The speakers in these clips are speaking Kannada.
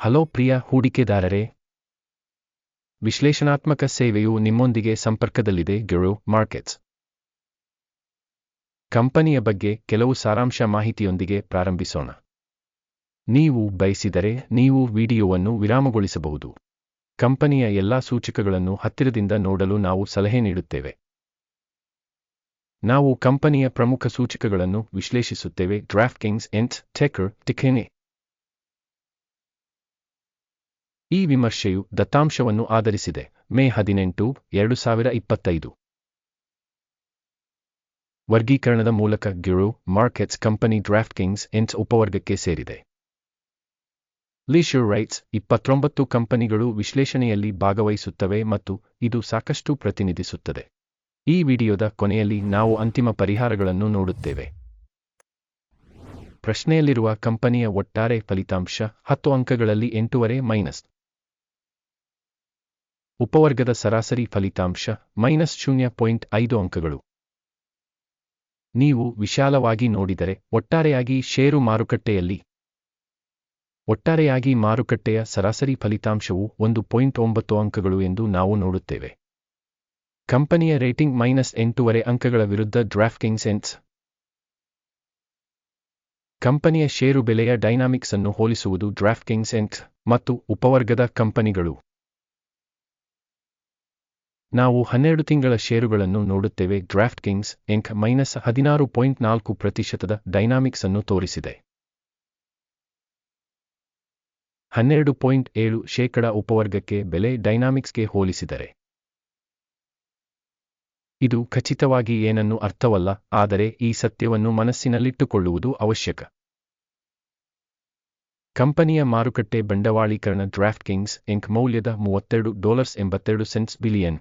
ಹಲೋ ಪ್ರಿಯ ಹೂಡಿಕೆದಾರರೇ. ವಿಶ್ಲೇಷಣಾತ್ಮಕ ಸೇವೆಯು ನಿಮ್ಮೊಂದಿಗೆ ಸಂಪರ್ಕದಲ್ಲಿದೆ ಗೆರೋ ಮಾರ್ಕೆಟ್ಸ್ ಕಂಪನಿಯ ಬಗ್ಗೆ ಕೆಲವು ಸಾರಾಂಶ ಮಾಹಿತಿಯೊಂದಿಗೆ ಪ್ರಾರಂಭಿಸೋಣ. ನೀವು ಬಯಸಿದರೆ ನೀವು ವಿಡಿಯೋವನ್ನು ವಿರಾಮಗೊಳಿಸಬಹುದು. ಕಂಪನಿಯ ಎಲ್ಲಾ ಸೂಚಕಗಳನ್ನು ಹತ್ತಿರದಿಂದ ನೋಡಲು ನಾವು ಸಲಹೆ ನೀಡುತ್ತೇವೆ. ನಾವು ಕಂಪನಿಯ ಪ್ರಮುಖ ಸೂಚಕಗಳನ್ನು ವಿಶ್ಲೇಷಿಸುತ್ತೇವೆ ಡ್ರಾಫ್ಟ್ ಕಿಂಗ್ಸ್ ಎಂಟ್ ಟೆಕರ್ ಟಿಕೆನೆ ಈ ವಿಮರ್ಶೆಯು ದತ್ತಾಂಶವನ್ನು ಆಧರಿಸಿದೆ. ಮೇ ಹದಿನೆಂಟು, ಎರಡು ಸಾವಿರ ಇಪ್ಪತ್ತೈದು. ವರ್ಗೀಕರಣದ ಮೂಲಕ ಗಿರು ಮಾರ್ಕೆಟ್ಸ್ ಕಂಪನಿ ಡ್ರಾಫ್ಟ್ ಕಿಂಗ್ಸ್ ಎನ್ಸ್ ಉಪವರ್ಗಕ್ಕೆ ಸೇರಿದೆ. ಲೀಶರ್ ರೈಟ್ಸ್ ಇಪ್ಪತ್ತೊಂಬತ್ತು ಕಂಪನಿಗಳು ವಿಶ್ಲೇಷಣೆಯಲ್ಲಿ ಭಾಗವಹಿಸುತ್ತವೆ ಮತ್ತು ಇದು ಸಾಕಷ್ಟು ಪ್ರತಿನಿಧಿಸುತ್ತದೆ. ಈ ವಿಡಿಯೋದ ಕೊನೆಯಲ್ಲಿ ನಾವು ಅಂತಿಮ ಪರಿಹಾರಗಳನ್ನು ನೋಡುತ್ತೇವೆ. ಪ್ರಶ್ನೆಯಲ್ಲಿರುವ ಕಂಪನಿಯ ಒಟ್ಟಾರೆ ಫಲಿತಾಂಶ ಹತ್ತು ಅಂಕಗಳಲ್ಲಿ ಎಂಟೂವರೆ ಮೈನಸ್. ಉಪವರ್ಗದ ಸರಾಸರಿ ಫಲಿತಾಂಶ ಮೈನಸ್ ಶೂನ್ಯ ಪಾಯಿಂಟ್ ಐದು ಅಂಕಗಳು. ನೀವು ವಿಶಾಲವಾಗಿ ನೋಡಿದರೆ ಒಟ್ಟಾರೆಯಾಗಿ ಷೇರು ಮಾರುಕಟ್ಟೆಯಲ್ಲಿ ಒಟ್ಟಾರೆಯಾಗಿ ಮಾರುಕಟ್ಟೆಯ ಸರಾಸರಿ ಫಲಿತಾಂಶವು ಒಂದು ಪಾಯಿಂಟ್ ಒಂಬತ್ತು ಅಂಕಗಳು ಎಂದು ನಾವು ನೋಡುತ್ತೇವೆ. ಕಂಪನಿಯ ರೇಟಿಂಗ್ ಮೈನಸ್ ಎಂಟೂವರೆ ಅಂಕಗಳ ವಿರುದ್ಧ ಡ್ರಾಫ್ಟಿಂಗ್ ಸೆನ್ಸ್ ಕಂಪನಿಯ ಷೇರು ಬೆಲೆಯ ಡೈನಾಮಿಕ್ಸ್ ಅನ್ನು ಹೋಲಿಸುವುದು ಡ್ರಾಫ್ಟಿಂಗ್ ಸೆನ್ಸ್ ಮತ್ತು ಉಪವರ್ಗದ ಕಂಪನಿಗಳು. ನಾವು ಹನ್ನೆರಡು ತಿಂಗಳ ಷೇರುಗಳನ್ನು ನೋಡುತ್ತೇವೆ. ಡ್ರಾಫ್ಟ್ ಕಿಂಗ್ಸ್ ಎಂಕ್ ಮೈನಸ್ ಹದಿನಾರು ಪಾಯಿಂಟ್ ನಾಲ್ಕು ಪ್ರತಿಶತದ ಡೈನಾಮಿಕ್ಸ್ ಅನ್ನು ತೋರಿಸಿದೆ. ಹನ್ನೆರಡು ಪಾಯಿಂಟ್ ಏಳು ಶೇಕಡ ಉಪವರ್ಗಕ್ಕೆ ಬೆಲೆ ಡೈನಾಮಿಕ್ಸ್ಗೆ ಹೋಲಿಸಿದರೆ. ಇದು ಖಚಿತವಾಗಿ ಏನನ್ನು ಅರ್ಥವಲ್ಲ, ಆದರೆ ಈ ಸತ್ಯವನ್ನು ಮನಸ್ಸಿನಲ್ಲಿಟ್ಟುಕೊಳ್ಳುವುದು ಅವಶ್ಯಕ. ಕಂಪನಿಯ ಮಾರುಕಟ್ಟೆ ಬಂಡವಾಳೀಕರಣ ಡ್ರಾಫ್ಟ್ ಕಿಂಗ್ಸ್ ಎಂಕ್ ಮೌಲ್ಯದ ಮೂವತ್ತೆರಡು ಡಾಲರ್ಸ್ ಎಂಬತ್ತೆರಡು ಸೆಂಟ್ಸ್ ಬಿಲಿಯನ್.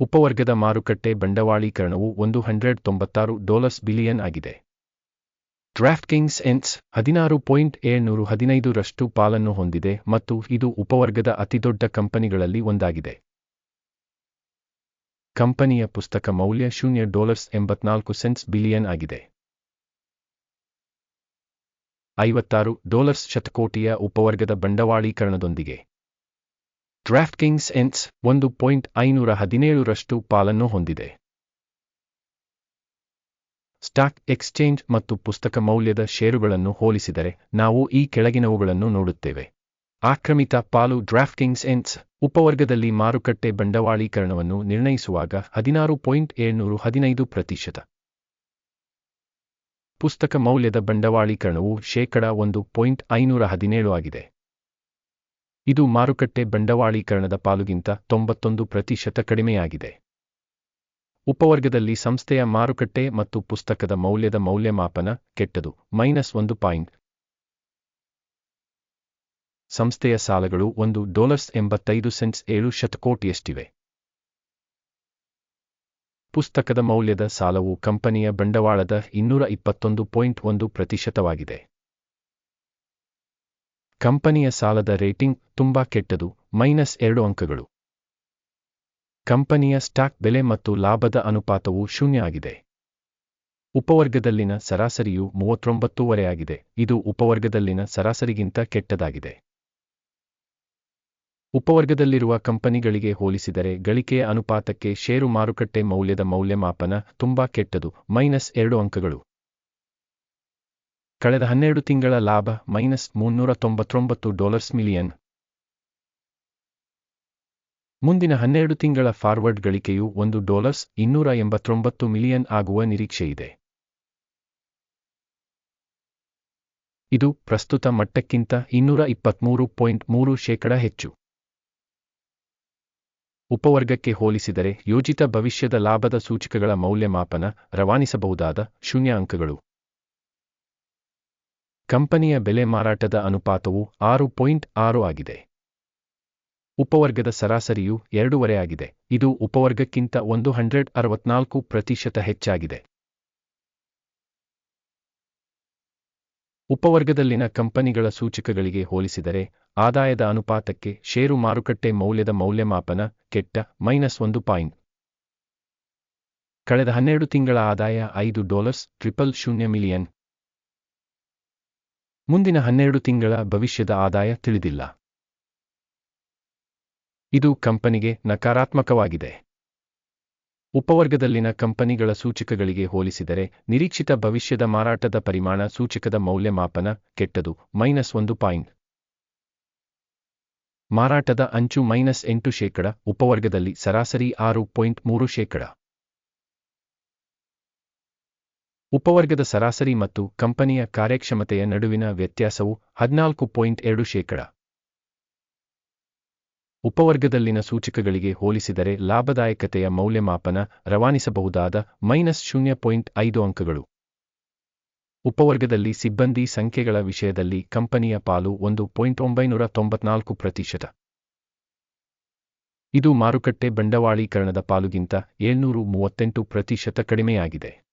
ಉಪವರ್ಗದ ಮಾರುಕಟ್ಟೆ ಬಂಡವಾಳೀಕರಣವು ಒಂದು ಹಂಡ್ರೆಡ್ ತೊಂಬತ್ತಾರು ಡಾಲರ್ಸ್ ಬಿಲಿಯನ್ ಆಗಿದೆ. ಡ್ರಾಫ್ಟ್ ಕಿಂಗ್ಸ್ ಎನ್ಸ್ ಹದಿನಾರು ಪಾಯಿಂಟ್ ಏಳ್ನೂರು ಹದಿನೈದರಷ್ಟು ಪಾಲನ್ನು ಹೊಂದಿದೆ ಮತ್ತು ಇದು ಉಪವರ್ಗದ ಅತಿದೊಡ್ಡ ಕಂಪನಿಗಳಲ್ಲಿ ಒಂದಾಗಿದೆ. ಕಂಪನಿಯ ಪುಸ್ತಕ ಮೌಲ್ಯ ಶೂನ್ಯ ಡಾಲರ್ಸ್ ಎಂಬತ್ನಾಲ್ಕು ಸೆಂಟ್ಸ್ ಬಿಲಿಯನ್ ಆಗಿದೆ. ಐವತ್ತಾರು ಡಾಲರ್ಸ್ ಶತಕೋಟಿಯ ಉಪವರ್ಗದ ಬಂಡವಾಳೀಕರಣದೊಂದಿಗೆ ಡ್ರಾಫ್ಟ್ ಕಿಂಗ್ಸ್ ಎನ್ಸ್ ಒಂದು ಪಾಯಿಂಟ್ ಐನೂರ ಹದಿನೇಳರಷ್ಟು ಪಾಲನ್ನು ಹೊಂದಿದೆ. ಸ್ಟಾಕ್ ಎಕ್ಸ್ಚೇಂಜ್ ಮತ್ತು ಪುಸ್ತಕ ಮೌಲ್ಯದ ಷೇರುಗಳನ್ನು ಹೋಲಿಸಿದರೆ ನಾವು ಈ ಕೆಳಗಿನವುಗಳನ್ನು ನೋಡುತ್ತೇವೆ. ಆಕ್ರಮಿತ ಪಾಲು ಡ್ರಾಫ್ಟ್ ಕಿಂಗ್ಸ್ ಎನ್ಸ್ ಉಪವರ್ಗದಲ್ಲಿ ಮಾರುಕಟ್ಟೆ ಬಂಡವಾಳೀಕರಣವನ್ನು ನಿರ್ಣಯಿಸುವಾಗ ಹದಿನಾರು ಪಾಯಿಂಟ್ ಏಳ್ನೂರು ಹದಿನೈದು ಪ್ರತಿಶತ. ಪುಸ್ತಕ ಮೌಲ್ಯದ ಬಂಡವಾಳೀಕರಣವು ಶೇಕಡ ಒಂದು ಪಾಯಿಂಟ್ ಐನೂರ ಹದಿನೇಳು ಆಗಿದೆ. ಇದು ಮಾರುಕಟ್ಟೆ ಬಂಡವಾಳೀಕರಣದ ಪಾಲುಗಿಂತ ತೊಂಬತ್ತೊಂದು ಪ್ರತಿಶತ ಕಡಿಮೆಯಾಗಿದೆ. ಉಪವರ್ಗದಲ್ಲಿ ಸಂಸ್ಥೆಯ ಮಾರುಕಟ್ಟೆ ಮತ್ತು ಪುಸ್ತಕದ ಮೌಲ್ಯದ ಮೌಲ್ಯಮಾಪನ ಕೆಟ್ಟದು, ಮೈನಸ್ ಒಂದು ಪಾಯಿಂಟ್. ಸಂಸ್ಥೆಯ ಸಾಲಗಳು ಒಂದು ಡಾಲರ್ಸ್ ಎಂಬತ್ತೈದು ಸೆಂಟ್ಸ್ ಏಳು ಶತಕೋಟಿಯಷ್ಟಿವೆ. ಪುಸ್ತಕದ ಮೌಲ್ಯದ ಸಾಲವು ಕಂಪನಿಯ ಬಂಡವಾಳದ ಇನ್ನೂರ ಇಪ್ಪತ್ತೊಂದು ಪಾಯಿಂಟ್ ಒಂದು ಪ್ರತಿಶತವಾಗಿದೆ. ಕಂಪನಿಯ ಸಾಲದ ರೇಟಿಂಗ್ ತುಂಬಾ ಕೆಟ್ಟದು, ಮೈನಸ್ ಎರಡು ಅಂಕಗಳು. ಕಂಪನಿಯ ಸ್ಟಾಕ್ ಬೆಲೆ ಮತ್ತು ಲಾಭದ ಅನುಪಾತವು ಶೂನ್ಯ ಆಗಿದೆ. ಉಪವರ್ಗದಲ್ಲಿನ ಸರಾಸರಿಯು ಮೂವತ್ತೊಂಬತ್ತೂವರೆಯಾಗಿದೆ ಇದು ಉಪವರ್ಗದಲ್ಲಿನ ಸರಾಸರಿಗಿಂತ ಕೆಟ್ಟದಾಗಿದೆ. ಉಪವರ್ಗದಲ್ಲಿರುವ ಕಂಪನಿಗಳಿಗೆ ಹೋಲಿಸಿದರೆ ಗಳಿಕೆಯ ಅನುಪಾತಕ್ಕೆ ಷೇರು ಮಾರುಕಟ್ಟೆ ಮೌಲ್ಯದ ಮೌಲ್ಯಮಾಪನ ತುಂಬಾ ಕೆಟ್ಟದು, ಮೈನಸ್ ಎರಡು ಅಂಕಗಳು. ಕಳೆದ ಹನ್ನೆರಡು ತಿಂಗಳ ಲಾಭ ಮೈನಸ್ ಮುನ್ನೂರ ತೊಂಬತ್ತೊಂಬತ್ತು ಡಾಲರ್ಸ್ ಮಿಲಿಯನ್. ಮುಂದಿನ ಹನ್ನೆರಡು ತಿಂಗಳ ಫಾರ್ವರ್ಡ್ ಗಳಿಕೆಯು ಒಂದು ಡಾಲರ್ಸ್ ಇನ್ನೂರ ಎಂಬತ್ತೊಂಬತ್ತು ಮಿಲಿಯನ್ ಆಗುವ ನಿರೀಕ್ಷೆಯಿದೆ. ಇದು ಪ್ರಸ್ತುತ ಮಟ್ಟಕ್ಕಿಂತ ಇನ್ನೂರ ಇಪ್ಪತ್ಮೂರು ಪಾಯಿಂಟ್ ಮೂರು ಶೇಕಡ ಹೆಚ್ಚು. ಉಪವರ್ಗಕ್ಕೆ ಹೋಲಿಸಿದರೆ ಯೋಜಿತ ಭವಿಷ್ಯದ ಲಾಭದ ಸೂಚಕಗಳ ಮೌಲ್ಯಮಾಪನ ರವಾನಿಸಬಹುದಾದ ಶೂನ್ಯ ಅಂಕಗಳು ಕಂಪನಿಯ ಬೆಲೆ ಮಾರಾಟದ ಅನುಪಾತವು ಆರು ಪಾಯಿಂಟ್ ಆರು ಆಗಿದೆ. ಉಪವರ್ಗದ ಸರಾಸರಿಯು ಎರಡೂವರೆ ಆಗಿದೆ. ಇದು ಉಪವರ್ಗಕ್ಕಿಂತ ಒಂದು ಹಂಡ್ರೆಡ್ ಅರವತ್ನಾಲ್ಕು ಪ್ರತಿಶತ ಹೆಚ್ಚಾಗಿದೆ. ಉಪವರ್ಗದಲ್ಲಿನ ಕಂಪನಿಗಳ ಸೂಚಕಗಳಿಗೆ ಹೋಲಿಸಿದರೆ, ಆದಾಯದ ಅನುಪಾತಕ್ಕೆ ಷೇರು ಮಾರುಕಟ್ಟೆ ಮೌಲ್ಯದ ಮೌಲ್ಯಮಾಪನ ಕೆಟ್ಟ ಮೈನಸ್ ಒಂದು ಪಾಯಿಂಟ್. ಕಳೆದ ಹನ್ನೆರಡು ತಿಂಗಳ ಆದಾಯ ಐದು ಡಾಲರ್ಸ್ ಟ್ರಿಪಲ್ ಶೂನ್ಯ ಮಿಲಿಯನ್. ಮುಂದಿನ ಹನ್ನೆರಡು ತಿಂಗಳ ಭವಿಷ್ಯದ ಆದಾಯ ತಿಳಿದಿಲ್ಲ. ಇದು ಕಂಪನಿಗೆ ನಕಾರಾತ್ಮಕವಾಗಿದೆ. ಉಪವರ್ಗದಲ್ಲಿನ ಕಂಪನಿಗಳ ಸೂಚಕಗಳಿಗೆ ಹೋಲಿಸಿದರೆ ನಿರೀಕ್ಷಿತ ಭವಿಷ್ಯದ ಮಾರಾಟದ ಪರಿಮಾಣ ಸೂಚಕದ ಮೌಲ್ಯಮಾಪನ ಕೆಟ್ಟದು, ಮೈನಸ್ ಒಂದು ಪಾಯಿಂಟ್. ಮಾರಾಟದ ಅಂಚು ಮೈನಸ್ ಎಂಟು ಶೇಕಡ, ಉಪವರ್ಗದಲ್ಲಿ ಸರಾಸರಿ ಆರು ಪಾಯಿಂಟ್ ಮೂರು ಶೇಕಡ. ಉಪವರ್ಗದ ಸರಾಸರಿ ಮತ್ತು ಕಂಪನಿಯ ಕಾರ್ಯಕ್ಷಮತೆಯ ನಡುವಿನ ವ್ಯತ್ಯಾಸವು ಹದಿನಾಲ್ಕು ಪಾಯಿಂಟ್ ಎರಡು ಶೇಕಡ. ಉಪವರ್ಗದಲ್ಲಿನ ಸೂಚಕಗಳಿಗೆ ಹೋಲಿಸಿದರೆ ಲಾಭದಾಯಕತೆಯ ಮೌಲ್ಯಮಾಪನ ರವಾನಿಸಬಹುದಾದ ಮೈನಸ್ ಶೂನ್ಯ ಪಾಯಿಂಟ್ ಐದು ಅಂಕಗಳು. ಉಪವರ್ಗದಲ್ಲಿ ಸಿಬ್ಬಂದಿ ಸಂಖ್ಯೆಗಳ ವಿಷಯದಲ್ಲಿ ಕಂಪನಿಯ ಪಾಲು ಒಂದು ಪಾಯಿಂಟ್ ಒಂಬೈನೂರ ತೊಂಬತ್ನಾಲ್ಕು ಪ್ರತಿಶತ. ಇದು ಮಾರುಕಟ್ಟೆ ಬಂಡವಾಳೀಕರಣದ ಪಾಲುಗಿಂತ ಏಳ್ನೂರು ಮೂವತ್ತೆಂಟು ಪ್ರತಿಶತ ಕಡಿಮೆಯಾಗಿದೆ.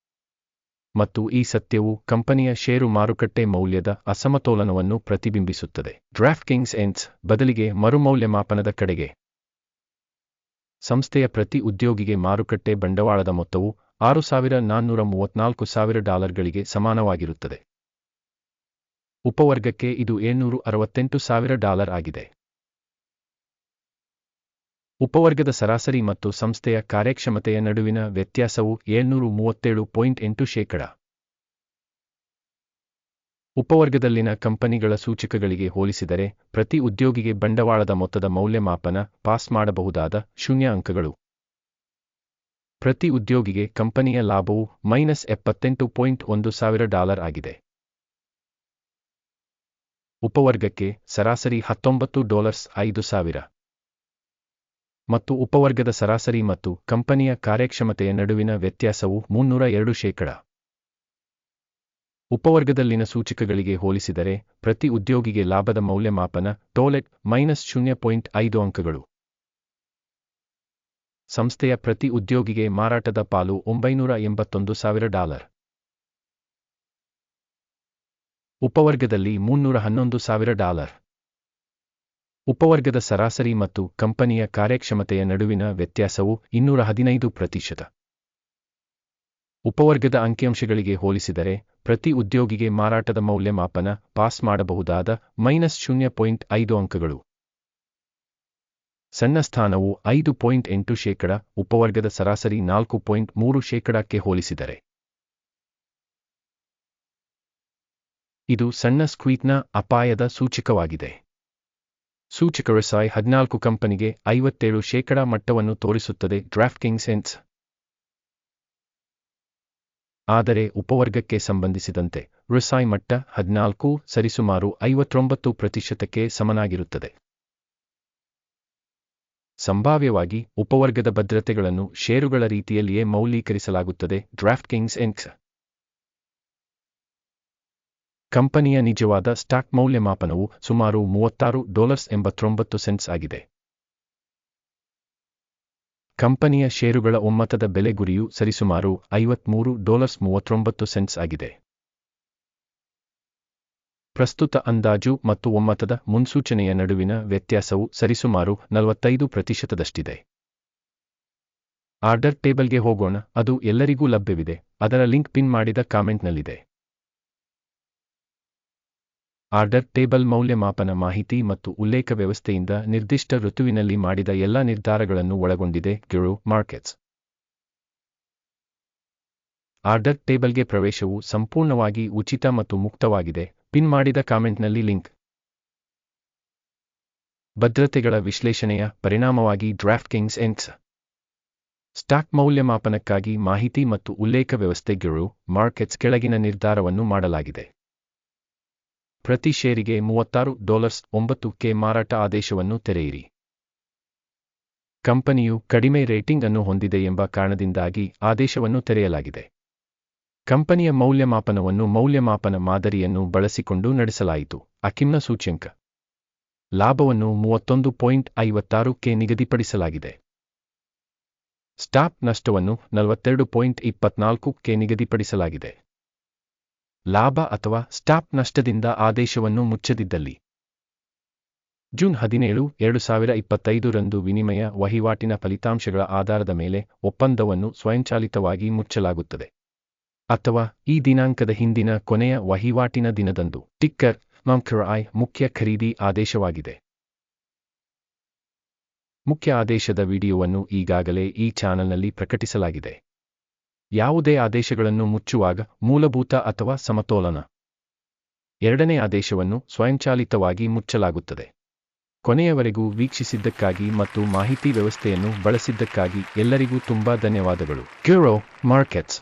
ಮತ್ತು ಈ ಸತ್ಯವು ಕಂಪನಿಯ ಷೇರು ಮಾರುಕಟ್ಟೆ ಮೌಲ್ಯದ ಅಸಮತೋಲನವನ್ನು ಪ್ರತಿಬಿಂಬಿಸುತ್ತದೆ. ಡ್ರಾಫ್ಟ್ ಕಿಂಗ್ಸ್ ಎನ್ಸ್ ಬದಲಿಗೆ ಮರುಮೌಲ್ಯಮಾಪನದ ಕಡೆಗೆ. ಸಂಸ್ಥೆಯ ಪ್ರತಿ ಉದ್ಯೋಗಿಗೆ ಮಾರುಕಟ್ಟೆ ಬಂಡವಾಳದ ಮೊತ್ತವು ಆರು ಸಾವಿರ ನಾನ್ನೂರ ಮೂವತ್ನಾಲ್ಕು ಸಾವಿರ ಡಾಲರ್ಗಳಿಗೆ ಸಮಾನವಾಗಿರುತ್ತದೆ. ಉಪವರ್ಗಕ್ಕೆ ಇದು ಏಳ್ನೂರು ಅರವತ್ತೆಂಟು ಸಾವಿರ ಡಾಲರ್ ಆಗಿದೆ. ಉಪವರ್ಗದ ಸರಾಸರಿ ಮತ್ತು ಸಂಸ್ಥೆಯ ಕಾರ್ಯಕ್ಷಮತೆಯ ನಡುವಿನ ವ್ಯತ್ಯಾಸವು ಏಳ್ನೂರು ಮೂವತ್ತೇಳು ಪಾಯಿಂಟ್ ಎಂಟು ಶೇಕಡ. ಉಪವರ್ಗದಲ್ಲಿನ ಕಂಪನಿಗಳ ಸೂಚಕಗಳಿಗೆ ಹೋಲಿಸಿದರೆ, ಪ್ರತಿ ಉದ್ಯೋಗಿಗೆ ಬಂಡವಾಳದ ಮೊತ್ತದ ಮೌಲ್ಯಮಾಪನ, ಪಾಸ್ ಮಾಡಬಹುದಾದ ಶೂನ್ಯ ಅಂಕಗಳು. ಪ್ರತಿ ಉದ್ಯೋಗಿಗೆ ಕಂಪನಿಯ ಲಾಭವು ಮೈನಸ್ ಎಪ್ಪತ್ತೆಂಟು ಪಾಯಿಂಟ್ ಒಂದು ಸಾವಿರ ಡಾಲರ್ ಆಗಿದೆ. ಉಪವರ್ಗಕ್ಕೆ ಸರಾಸರಿ ಹತ್ತೊಂಬತ್ತು ಡಾಲರ್ಸ್ ಐದು ಸಾವಿರ. ಮತ್ತು ಉಪವರ್ಗದ ಸರಾಸರಿ ಮತ್ತು ಕಂಪನಿಯ ಕಾರ್ಯಕ್ಷಮತೆಯ ನಡುವಿನ ವ್ಯತ್ಯಾಸವು ಮುನ್ನೂರ ಎರಡು ಶೇಕಡ. ಉಪವರ್ಗದಲ್ಲಿನ ಸೂಚಕಗಳಿಗೆ ಹೋಲಿಸಿದರೆ, ಪ್ರತಿ ಉದ್ಯೋಗಿಗೆ ಲಾಭದ ಮೌಲ್ಯಮಾಪನ ಟೋಲೆಟ್ ಮೈನಸ್ ಶೂನ್ಯ ಪಾಯಿಂಟ್ ಐದು ಅಂಕಗಳು. ಸಂಸ್ಥೆಯ ಪ್ರತಿ ಉದ್ಯೋಗಿಗೆ ಮಾರಾಟದ ಪಾಲು ಒಂಬೈನೂರ ಎಂಬತ್ತೊಂದು ಸಾವಿರ ಡಾಲರ್. ಉಪವರ್ಗದಲ್ಲಿ ಮುನ್ನೂರ ಹನ್ನೊಂದು ಸಾವಿರ ಡಾಲರ್. ಉಪವರ್ಗದ ಸರಾಸರಿ ಮತ್ತು ಕಂಪನಿಯ ಕಾರ್ಯಕ್ಷಮತೆಯ ನಡುವಿನ ವ್ಯತ್ಯಾಸವು ಇನ್ನೂರ ಹದಿನೈದು ಪ್ರತಿಶತ. ಉಪವರ್ಗದ ಅಂಕಿಅಂಶಗಳಿಗೆ ಹೋಲಿಸಿದರೆ, ಪ್ರತಿ ಉದ್ಯೋಗಿಗೆ ಮಾರಾಟದ ಮೌಲ್ಯಮಾಪನ ಪಾಸ್ ಮಾಡಬಹುದಾದ ಮೈನಸ್ ಶೂನ್ಯ ಪಾಯಿಂಟ್ ಐದು ಅಂಕಗಳು. ಸಣ್ಣ ಸ್ಥಾನವು ಐದು ಪಾಯಿಂಟ್ ಎಂಟು ಶೇಕಡ, ಉಪವರ್ಗದ ಸರಾಸರಿ ನಾಲ್ಕು ಪಾಯಿಂಟ್ ಮೂರು ಶೇಕಡಕ್ಕೆ ಹೋಲಿಸಿದರೆ. ಇದು ಸಣ್ಣ ಸ್ಕ್ವೀಟ್ನ ಅಪಾಯದ ಸೂಚಕವಾಗಿದೆ. ಸೂಚಕ ರೆಸಾಯ್ ಹದಿನಾಲ್ಕು ಕಂಪನಿಗೆ ಐವತ್ತೇಳು ಶೇಕಡಾ ಮಟ್ಟವನ್ನು ತೋರಿಸುತ್ತದೆ ಡ್ರಾಫ್ಟ್ ಕಿಂಗ್ ಸೆನ್ಸ್ ಆದರೆ ಉಪವರ್ಗಕ್ಕೆ ಸಂಬಂಧಿಸಿದಂತೆ ರುಸಾಯ್ ಮಟ್ಟ ಹದಿನಾಲ್ಕು ಸರಿಸುಮಾರು ಐವತ್ತೊಂಬತ್ತು ಪ್ರತಿಶತಕ್ಕೆ ಸಮನಾಗಿರುತ್ತದೆ. ಸಂಭಾವ್ಯವಾಗಿ ಉಪವರ್ಗದ ಭದ್ರತೆಗಳನ್ನು ಷೇರುಗಳ ರೀತಿಯಲ್ಲಿಯೇ ಮೌಲ್ಯೀಕರಿಸಲಾಗುತ್ತದೆ ಡ್ರಾಫ್ಟ್ ಕಿಂಗ್ಸ್ ಎನ್ಕ್ಸ್ ಕಂಪನಿಯ ನಿಜವಾದ ಸ್ಟಾಕ್ ಮೌಲ್ಯಮಾಪನವು ಸುಮಾರು ಮೂವತ್ತಾರು ಡಾಲರ್ಸ್ ಎಂಬತ್ತೊಂಬತ್ತು ಸೆಂಟ್ಸ್ ಆಗಿದೆ. ಕಂಪನಿಯ ಷೇರುಗಳ ಒಮ್ಮತದ ಬೆಲೆ ಗುರಿಯು ಸರಿಸುಮಾರು ಐವತ್ಮೂರು ಡಾಲರ್ಸ್ ಮೂವತ್ತೊಂಬತ್ತು ಸೆಂಟ್ಸ್ ಆಗಿದೆ. ಪ್ರಸ್ತುತ ಅಂದಾಜು ಮತ್ತು ಒಮ್ಮತದ ಮುನ್ಸೂಚನೆಯ ನಡುವಿನ ವ್ಯತ್ಯಾಸವು ಸರಿಸುಮಾರು ನಲವತ್ತೈದು ಪ್ರತಿಶತದಷ್ಟಿದೆ. ಆರ್ಡರ್ ಟೇಬಲ್ಗೆ ಹೋಗೋಣ, ಅದು ಎಲ್ಲರಿಗೂ ಲಭ್ಯವಿದೆ, ಅದರ ಲಿಂಕ್ ಪಿನ್ ಮಾಡಿದ ಕಾಮೆಂಟ್ನಲ್ಲಿದೆ. ಆರ್ಡರ್ ಟೇಬಲ್ ಮೌಲ್ಯಮಾಪನ ಮಾಹಿತಿ ಮತ್ತು ಉಲ್ಲೇಖ ವ್ಯವಸ್ಥೆಯಿಂದ ನಿರ್ದಿಷ್ಟ ಋತುವಿನಲ್ಲಿ ಮಾಡಿದ ಎಲ್ಲ ನಿರ್ಧಾರಗಳನ್ನು ಒಳಗೊಂಡಿದೆ, ಗಿರು ಮಾರ್ಕೆಟ್ಸ್. ಆರ್ಡರ್ ಟೇಬಲ್ಗೆ ಪ್ರವೇಶವು ಸಂಪೂರ್ಣವಾಗಿ ಉಚಿತ ಮತ್ತು ಮುಕ್ತವಾಗಿದೆ, ಪಿನ್ ಮಾಡಿದ ಕಾಮೆಂಟ್ನಲ್ಲಿ ಲಿಂಕ್. ಭದ್ರತೆಗಳ ವಿಶ್ಲೇಷಣೆಯ ಪರಿಣಾಮವಾಗಿ ಡ್ರಾಫ್ಟ್ ಕಿಂಗ್ಸ್ ಎಂಟ್ಸ್ ಸ್ಟಾಕ್ ಮೌಲ್ಯಮಾಪನಕ್ಕಾಗಿ ಮಾಹಿತಿ ಮತ್ತು ಉಲ್ಲೇಖ ವ್ಯವಸ್ಥೆ, ಗಿರು ಮಾರ್ಕೆಟ್ಸ್ ಕೆಳಗಿನ ನಿರ್ಧಾರವನ್ನು ಮಾಡಲಾಗಿದೆ. ಪ್ರತಿ ಷೇರಿಗೆ ಮೂವತ್ತಾರು ಡಾಲರ್ಸ್ ಒಂಬತ್ತು ಕೆ ಮಾರಾಟ ಆದೇಶವನ್ನು ತೆರೆಯಿರಿ. ಕಂಪನಿಯು ಕಡಿಮೆ ರೇಟಿಂಗ್ ಅನ್ನು ಹೊಂದಿದೆ ಎಂಬ ಕಾರಣದಿಂದಾಗಿ ಆದೇಶವನ್ನು ತೆರೆಯಲಾಗಿದೆ. ಕಂಪನಿಯ ಮೌಲ್ಯಮಾಪನವನ್ನು ಮೌಲ್ಯಮಾಪನ ಮಾದರಿಯನ್ನು ಬಳಸಿಕೊಂಡು ನಡೆಸಲಾಯಿತು, ಅಕಿಮ್ನ ಸೂಚ್ಯಂಕ. ಲಾಭವನ್ನು ಮೂವತ್ತೊಂದು ಪಾಯಿಂಟ್ ಐವತ್ತಾರು ಕೆ ನಿಗದಿಪಡಿಸಲಾಗಿದೆ. ಸ್ಟಾಪ್ ನಷ್ಟವನ್ನು ನಲವತ್ತೆರಡು ಪಾಯಿಂಟ್ ಇಪ್ಪತ್ನಾಲ್ಕು ನಿಗದಿಪಡಿಸಲಾಗಿದೆ. ಲಾಭ ಅಥವಾ ಸ್ಟಾಪ್ ನಷ್ಟದಿಂದ ಆದೇಶವನ್ನು ಮುಚ್ಚದಿದ್ದಲ್ಲಿ. ಜೂನ್ ಹದಿನೇಳು, ಎರಡು ಸಾವಿರ ಇಪ್ಪತ್ತೈದರಂದು ವಿನಿಮಯ ವಹಿವಾಟಿನ ಫಲಿತಾಂಶಗಳ ಆಧಾರದ ಮೇಲೆ ಒಪ್ಪಂದವನ್ನು ಸ್ವಯಂಚಾಲಿತವಾಗಿ ಮುಚ್ಚಲಾಗುತ್ತದೆ. ಅಥವಾ ಈ ದಿನಾಂಕದ ಹಿಂದಿನ ಕೊನೆಯ ವಹಿವಾಟಿನ ದಿನದಂದು ಟಿಕ್ಕರ್ ಮಂಕ್ರಾಯ್ ಮುಖ್ಯ ಖರೀದಿ ಆದೇಶವಾಗಿದೆ. ಮುಖ್ಯ ಆದೇಶದ ವಿಡಿಯೋವನ್ನು ಈಗಾಗಲೇ ಈ ಚಾನಲ್ನಲ್ಲಿ ಪ್ರಕಟಿಸಲಾಗಿದೆ. ಯಾವುದೇ ಆದೇಶಗಳನ್ನು ಮುಚ್ಚುವಾಗ ಮೂಲಭೂತ ಅಥವಾ ಸಮತೋಲನ. ಎರಡನೇ ಆದೇಶವನ್ನು ಸ್ವಯಂಚಾಲಿತವಾಗಿ ಮುಚ್ಚಲಾಗುತ್ತದೆ. ಕೊನೆಯವರೆಗೂ ವೀಕ್ಷಿಸಿದ್ದಕ್ಕಾಗಿ ಮತ್ತು ಮಾಹಿತಿ ವ್ಯವಸ್ಥೆಯನ್ನು ಬಳಸಿದ್ದಕ್ಕಾಗಿ ಎಲ್ಲರಿಗೂ ತುಂಬಾ ಧನ್ಯವಾದಗಳು. ಕ್ಯೂರೋ ಮಾರ್ಕೆಟ್ಸ್